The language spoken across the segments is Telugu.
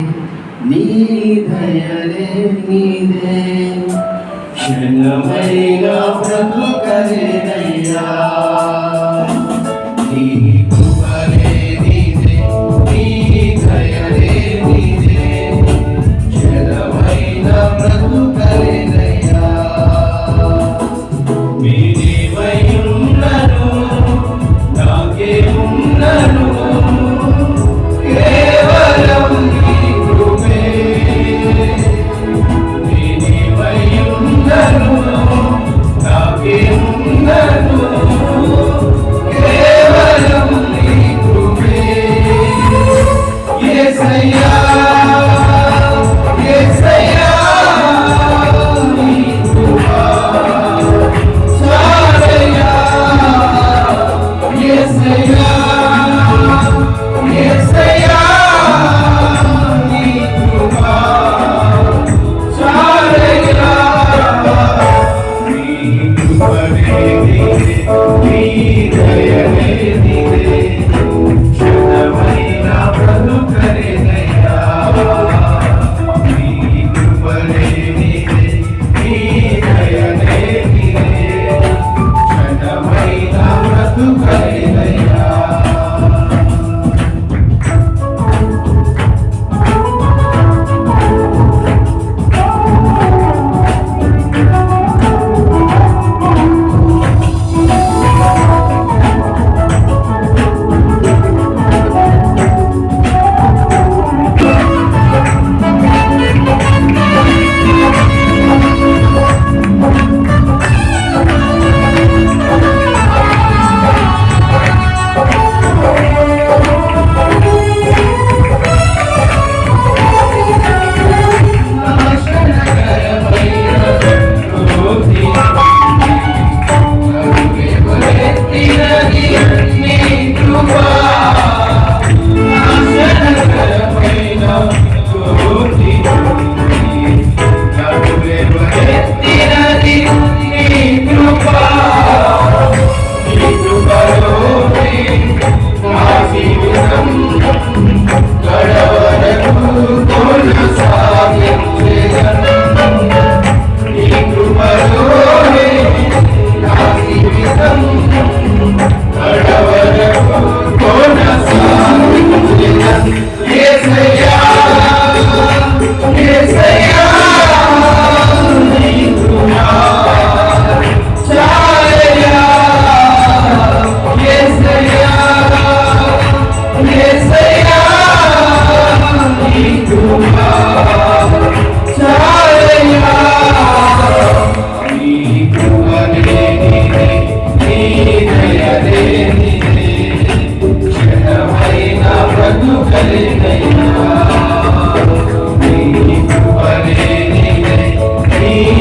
నీ దయలే నీదే క్షణమైన బ్రతుకలేనయ్యా నీ కృపలే నీదే నీ దయలే నీదే. క్షణమైన బ్రతుకలేనయ్యా మీరేమయ్యున్నను నాకేమున్నను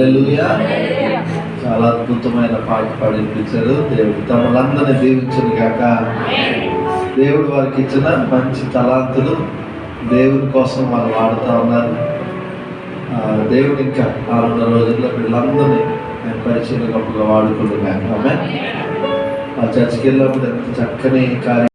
హల్లెలూయా. చాలా అద్భుతమైన పాట పాడించారు దేవుడు తమలందరినీ దీవించను కాక దేవుడు వారికి ఇచ్చిన మంచి తలాంతులు దేవుని కోసం వాళ్ళు వాడుతూ ఉన్నారు. ఆ, దేవుడు ఇంకా ఆరున్న రోజుల్లో వీళ్ళందరినీ ఆయన పరిచయం గొప్పగా వాడుకుంటున్నాను ఆమె ఆ చర్చికి వెళ్ళినప్పుడు ఎంత చక్కని కార్యం